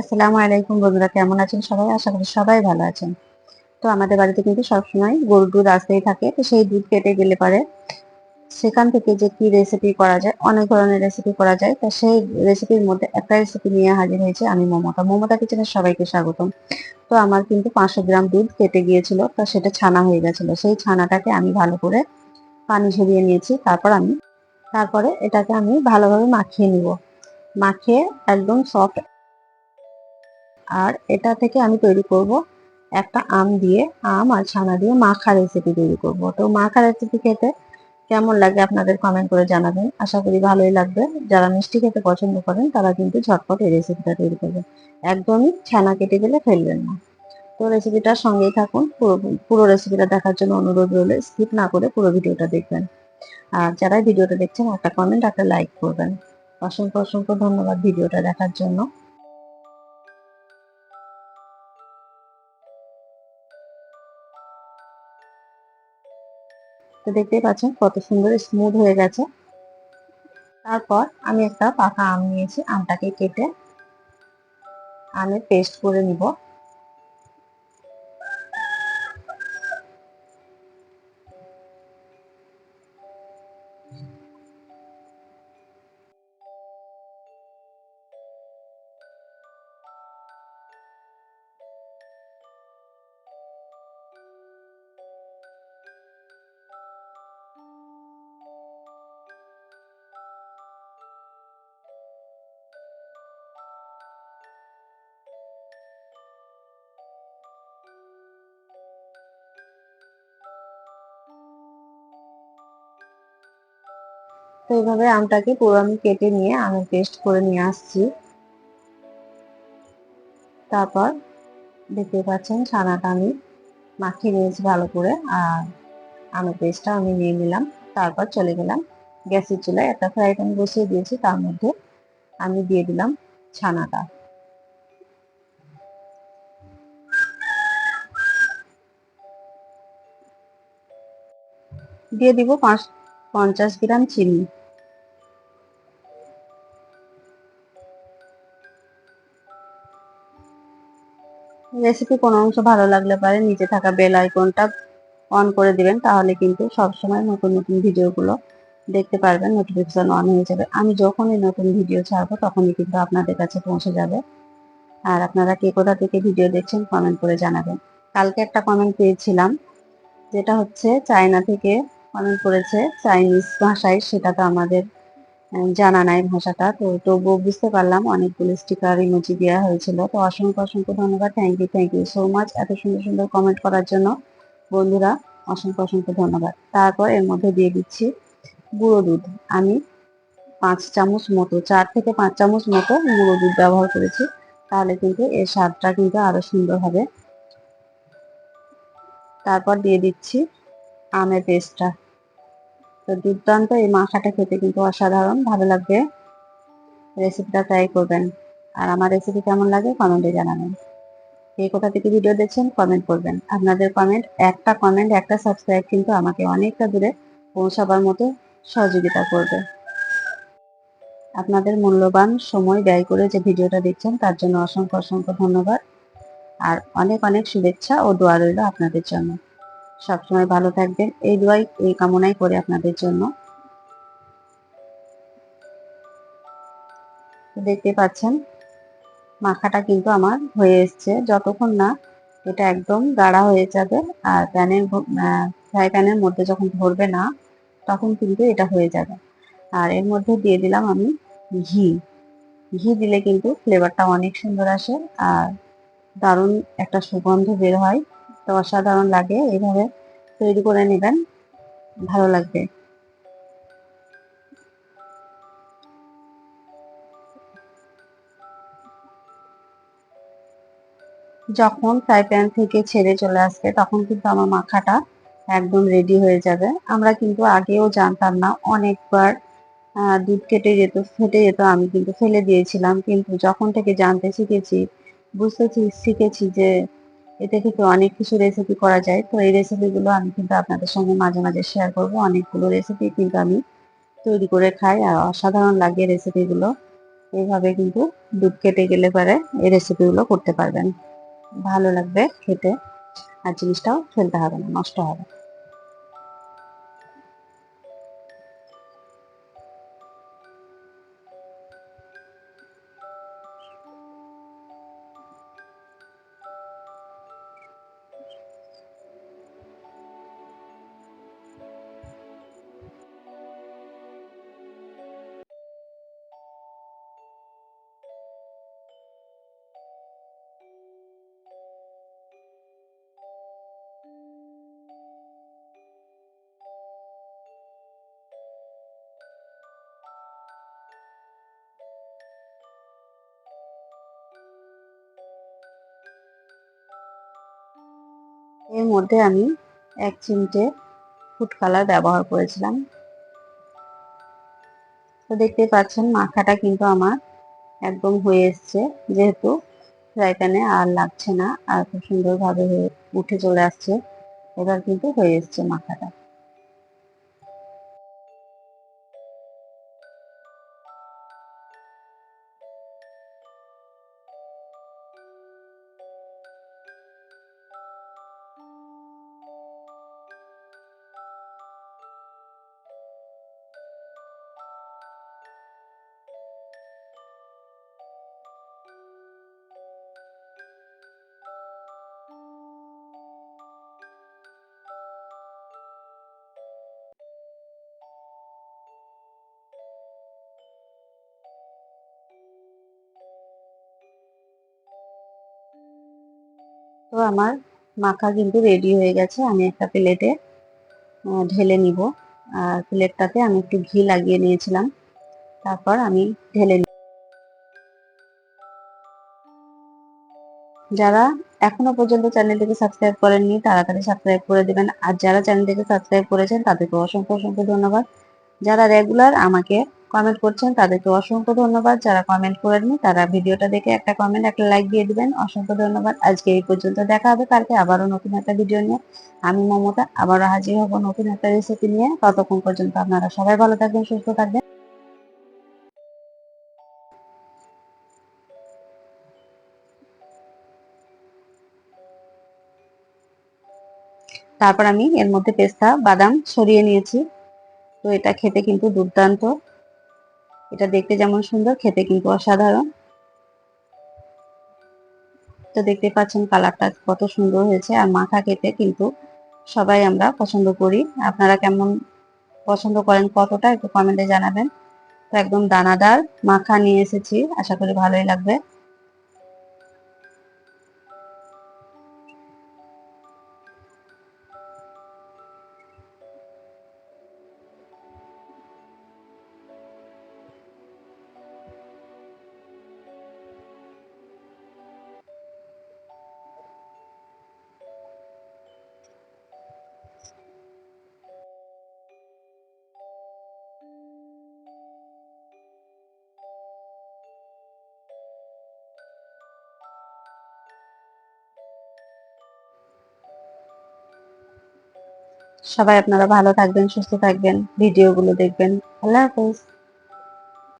আসসালামু আলাইকুম বন্ধুরা, কেমন আছেন সবাই? আশা করি সবাই ভালো আছেন। তো আমাদের বাড়িতে কিন্তু সবসময় গরুর দুধ আসতেই থাকে, তো সেই দুধ কেটে গেলে পারে সেখান থেকে যে কি রেসিপি করা যায়, অনেক ধরনের রেসিপি করা যায়, তা সেই রেসিপির মধ্যে একটা রেসিপি নিয়ে হাজির হয়েছে আমি মমতা। মমতা কিচেনের সবাইকে স্বাগতম। তো আমার কিন্তু পাঁচশো গ্রাম দুধ কেটে গিয়েছিল, তা সেটা ছানা হয়ে গেছিল। সেই ছানাটাকে আমি ভালো করে পানি ঝরিয়ে নিয়েছি, তারপর আমি, তারপরে এটাকে আমি ভালোভাবে মাখিয়ে নিব। মাখিয়ে একদম সফট আর এটা থেকে আমি তৈরি করব একটা আম দিয়ে, আম আর ছানা দিয়ে মাখা রেসিপি তৈরি করব। তো মাখা রেসিপি খেতে কেমন লাগে আপনাদের কমেন্ট করে জানাবেন। আশা করি ভালোই লাগবে। যারা মিষ্টি খেতে পছন্দ করেন, তারা কিন্তু ঝটপট এই রেসিপিটা তৈরি করবেন। একদমই ছানা কেটে গেলে ফেলবেন না। তো রেসিপিটার সঙ্গেই থাকুন। পুরো পুরো রেসিপিটা দেখার জন্য অনুরোধ রইল স্কিপ না করে পুরো ভিডিওটা দেখবেন। আর যারা ভিডিওটা দেখছেন, একটা কমেন্ট একটা লাইক করবেন। অসংখ্য অসংখ্য ধন্যবাদ ভিডিওটা দেখার জন্য। তো দেখতেই পাচ্ছেন কত সুন্দর স্মুথ হয়ে গেছে। তারপর আমি একটা পাকা আম নিয়েছি, আমটাকে কেটে আমের পেস্ট করে নিব। তো এইভাবে আমটাকে পুরো আমি কেটে নিয়ে আমের পেস্ট করে নিয়ে আসছি। তারপর দেখতে পাচ্ছেন ছানাটা আমি মাখিয়ে নিয়েছি ভালো করে, আর আমের পেস্টটা আমি নিয়ে নিলাম। তারপর চলে গেলাম গ্যাসের চুলায়। একটা ফ্রাই প্যান বসিয়ে দিয়েছি, তার মধ্যে আমি দিয়ে দিলাম ছানাটা। দিয়ে দিব পাঁচ, পঞ্চাশ গ্রাম চিনি। রেসিপি কোনো অংশ ভালো লাগলে পারে নিচে থাকা বেল আইকনটা অন করে দিবেন, তাহলে কিন্তু সব সময় নতুন নতুন ভিডিওগুলো দেখতে পারবেন নোটিফিকেশন অন হয়ে যাবে। আমি যখনই নতুন ভিডিও ছাড়বো, তখনই কিন্তু আপনাদের কাছে পৌঁছে যাবে। আর আপনারা কে কোথা থেকে ভিডিও দেখছেন কমেন্ট করে জানাবেন। কালকে একটা কমেন্ট পেয়েছিলাম, যেটা হচ্ছে চায়না থেকে কমেন্ট করেছে, চাইনিজ ভাষায়, সেটা তো আমাদের জানা নাই ভাষাটা, তো তবুও বুঝতে পারলাম অনেকগুলো স্টিকার ইমোজি দেওয়া হয়েছিল। তো অসংখ্য অসংখ্য ধন্যবাদ thank you thank you so much এত সুন্দর সুন্দর কমেন্ট করার জন্য। বন্ধুরা, অসংখ্য অসংখ্য ধন্যবাদ। তারপর এর মধ্যে দিয়ে দিচ্ছি গুঁড়ো দুধ। আমি পাঁচ চামচ মতো, চার থেকে পাঁচ চামচ মতো গুঁড়ো দুধ ব্যবহার করেছি। তাহলে কিন্তু এর স্বাদটা কিন্তু আরও সুন্দর হবে। তারপর দিয়ে দিচ্ছি আমের পেস্টটা। তো দুর্দান্ত এই মাখাটা খেতে কিন্তু অসাধারণ, ভালো লাগবে। রেসিপিটা ট্রাই করবেন। আর আমার রেসিপি কেমন লাগে কমেন্টে জানাবেন। এই কোথা থেকে ভিডিও দেখছেন কমেন্ট করবেন। আপনাদের কমেন্ট একটা কমেন্ট একটা সাবস্ক্রাইব কিন্তু আমাকে অনেকটা দূরে পৌঁছাবার মতো সহযোগিতা করবে। আপনাদের মূল্যবান সময় ব্যয় করে যে ভিডিওটা দেখছেন, তার জন্য অসংখ্য অসংখ্য ধন্যবাদ। আর অনেক অনেক শুভেচ্ছা ও দোয়া রইল আপনাদের জন্য। সবসময় ভালো থাকবেন। এই দোয়াই, এই কামনাই করে আপনাদের জন্য। দেখতে পাচ্ছেন, মাখাটা কিন্তু আমার হয়ে এসছে। যতক্ষণ না এটা একদম গাঢ়া হয়ে যাবে আর প্যানের ফ্রাই প্যানের মধ্যে যখন ধরবে না, তখন কিন্তু এটা হয়ে যাবে। আর এর মধ্যে দিয়ে দিলাম আমি ঘি। ঘি দিলে কিন্তু ফ্লেভারটা অনেক সুন্দর আসে আর দারুণ একটা সুগন্ধ বের হয়। তো অসাধারণ লাগে এইভাবে তৈরি করে নেবেন। ভালো লাগবে। যখন ফ্রাই প্যান থেকে ছেড়ে চলে আসবে, তখন কিন্তু আমার মাখাটা একদম রেডি হয়ে যাবে। আমরা কিন্তু আগেও জানতাম না, অনেকবার দুধ কেটে যেত, ফেটে যেত, আমি কিন্তু ফেলে দিয়েছিলাম। কিন্তু যখন থেকে জানতে শিখেছি, বুঝতে শিখেছি যে এতে থেকে অনেক কিছু রেসিপি করা যায়। তো এই রেসিপিগুলো আমি কিন্তু আপনাদের সঙ্গে মাঝে মাঝে শেয়ার করব। অনেকগুলো রেসিপি কিন্তু আমি তৈরি করে খাই আর অসাধারণ লাগে রেসিপিগুলো এইভাবে কিন্তু দুধ কেটে গেলে পরে এই রেসিপিগুলো করতে পারবেন। ভালো লাগবে খেতে। আর জিনিসটাও ফেলতে হবে না, নষ্ট হবে এর মধ্যে আমি এক চিমটে ফুড কালার ব্যবহার করেছিলাম। তো দেখতে পাচ্ছেন মাখাটা কিন্তু আমার একদম হয়ে এসছে, যেহেতু ফ্রাই প্যানে আর লাগছে না, আর খুব সুন্দরভাবে উঠে চলে আসছে। এবার কিন্তু হয়ে এসছে মাখাটা। তো আমার মাখা কিন্তু রেডি হয়ে গেছে। আমি একটা প্লেটে ঢেলে নিব। আর প্লেটটাতে আমি একটু ঘি লাগিয়ে নিয়েছিলাম। তারপর আমি ঢেলে যারা এখনও পর্যন্ত চ্যানেলটিকে সাবস্ক্রাইব করেননি, তাড়াতাড়ি সাবস্ক্রাইব করে দেবেন। আর যারা চ্যানেলটিকে সাবস্ক্রাইব করেছেন, তাদেরকে অসংখ্য অসংখ্য ধন্যবাদ। যারা রেগুলার আমাকে কমেন্ট করছেন তাদেরকে অসংখ্য ধন্যবাদ। যারা কমেন্ট করেননি, তারা ভিডিওটা দেখে একটা কমেন্ট একটা লাইক দিয়ে দিবেন। অসংখ্য ধন্যবাদ। আজকে এই পর্যন্ত দেখা হবে। কালকে আবারও নতুন একটা ভিডিও নিয়ে। আমি মমতা, আবারও হাজির হব নতুন একটা রেসিপি নিয়ে। ততক্ষণ পর্যন্ত আপনারা সবাই ভালো থাকবেন, সুস্থ থাকবেন। তারপর আমি এর মধ্যে পেস্তা, বাদাম সরিয়ে নিয়েছি। তো এটা খেতে কিন্তু দুর্দান্ত। এটা দেখতে যেমন সুন্দর, খেতে কিন্তু অসাধারণ। তো দেখতে পাচ্ছেন কালারটা কত সুন্দর হয়েছে, আর মাখা খেতে কিন্তু সবাই আমরা পছন্দ করি। আপনারা কেমন পছন্দ করেন, কতটা একটু কমেন্টে জানাবেন। তো একদম দানাদার মাখা নিয়ে এসেছি, আশা করি ভালোই লাগবে। সবাই আপনারা ভালো থাকবেন সুস্থ থাকবেন ভিডিওগুলো দেখবেন। আল্লাহ হাফেজ।